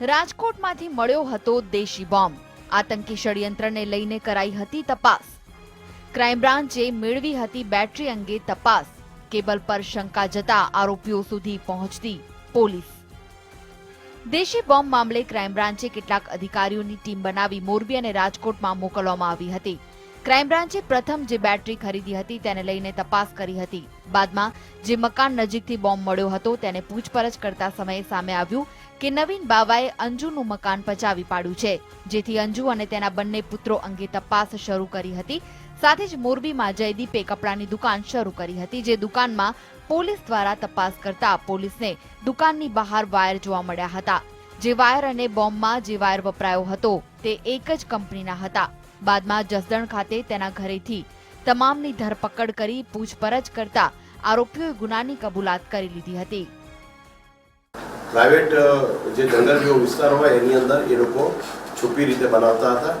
રાજકોટમાંથી મળ્યો હતો દેશી બોમ્બ. આતંકી ષડયંત્રને લઈને કરાઈ હતી તપાસ. ક્રાઇમ બ્રાન્ચે મેળવી હતી બેટરી અંગે તપાસ. કેબલ પર શંકા જતા આરોપીઓ સુધી પહોંચતી પોલીસ. દેશી બોમ્બ મામલે ક્રાઇમ બ્રાન્ચે કેટલાક અધિકારીઓની ટીમ બનાવી મોરબી અને રાજકોટમાં મોકલવામાં આવી હતી. ક્રાઇમ બ્રાન્ચે પ્રથમ જે બેટરી ખરીદી હતી તેને લઈને તપાસ કરી હતી. બાદમાં જે મકાન નજીકથી બોમ્બ મળ્યો હતો તેને પૂછપરછ કરતા સમયે સામે આવ્યું કે નવીન બાવાએ અંજુનું મકાન પચાવી પાડ્યું છે, જેથી અંજુ અને તેના બંને પુત્રો અંગે તપાસ શરૂ કરી હતી. સાથે જ મોરબીમાં જયદીપે કપડાની દુકાન શરૂ કરી હતી, જે દુકાનમાં પોલીસ દ્વારા તપાસ કરતા પોલીસને દુકાનની બહાર વાયર જોવા મળ્યા હતા. જે વાયર અને બોમ્બમાં જે વાયર વપરાયો હતો, તે એક જ કંપનીના હતા. બાદમાં જસદણ ખાતે તેના ઘરેથી તમામની ધરપકડ કરી પૂછપરછ કરતા આરોપીઓએ ગુનાની કબૂલાત કરી લીધી હતી. પ્રાઇવેટ જે જંગલ જેવો વિસ્તાર હોય એની અંદર એ લોકો છુપી રીતે બનાવતા હતા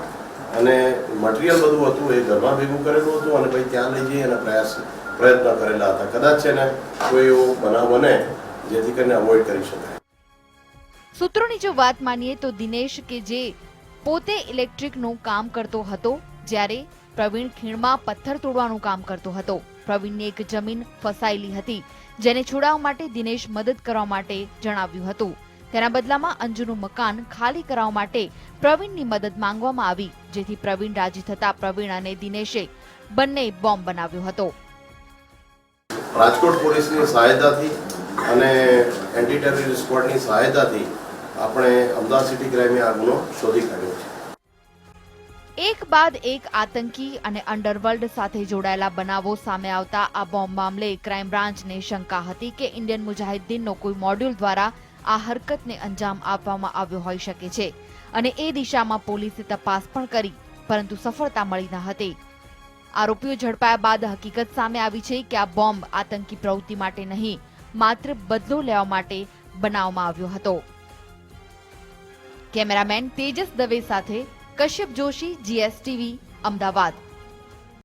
અને મટીરિયલ બધું હતું એ ઘરમાં ભેગું કરેલું હતું અને પછી ત્યાં લઈ જઈ અને પ્રયાસ પ્રયત્ન કરેલા હતા. કદાચ છે ને કોઈ એવો બનાવ બને જેથી કરીને અવોઇડ કરી શકાય. સૂત્રોની જો વાત માનીએ તો દિનેશ કે જે પોતે ઇલેક્ટ્રિકનું કામ કરતો હતો જ્યારે પ્રવીણ ખીણમાં પથ્થર તોડવાનું કામ કરતો હતો. પ્રવીણની એક જમીન ફસાયેલી હતી, જેને છોડાવવા માટે દિનેશ મદદ કરવા માટે જણાવ્યું હતું. તેના બદલામાં અંજુનું મકાન ખાલી કરાવવા માટે પ્રવીણની મદદ માંગવામાં આવી, જેથી પ્રવીણ રાજી થતા પ્રવીણ અને દિનેશે બંને બોમ્બ બનાવ્યો હતો. રાજકોટ પોલીસની સહાયતાથી અને એન્ટી ટેરરિસ્ટ સ્કવોડની સહાયતાથી આપણે અમદાવાદ સિટી ક્રાઇમે આ ગુનો શોધી કાઢ્યો છે. એક બાદ એક આતંકી અને અંડરવર્લ્ડ સાથે જોડાયેલા બનાવો સામે આવતા આ બોમ્બ મામલે ક્રાઇમ બ્રાન્ચને શંકા હતી કે ઇન્ડિયન મુજાહિદ્દીનનો કોઈ મોડ્યુલ દ્વારા આ હરકતને અંજામ આપવામાં આવ્યો હોઈ શકે છે અને એ દિશામાં પોલીસે તપાસ પણ કરી, પરંતુ સફળતા મળી ન હતી. આરોપીઓ ઝડપાયા બાદ હકીકત સામે આવી છે કે આ બોમ્બ આતંકી પ્રવૃત્તિ માટે નહીં, માત્ર બદલો લેવા માટે બનાવવામાં આવ્યો હતો. કેમેરામેન તેજસ દવે સાથે કશ્યપ જોશી જીએસટીવી અમદાવાદ.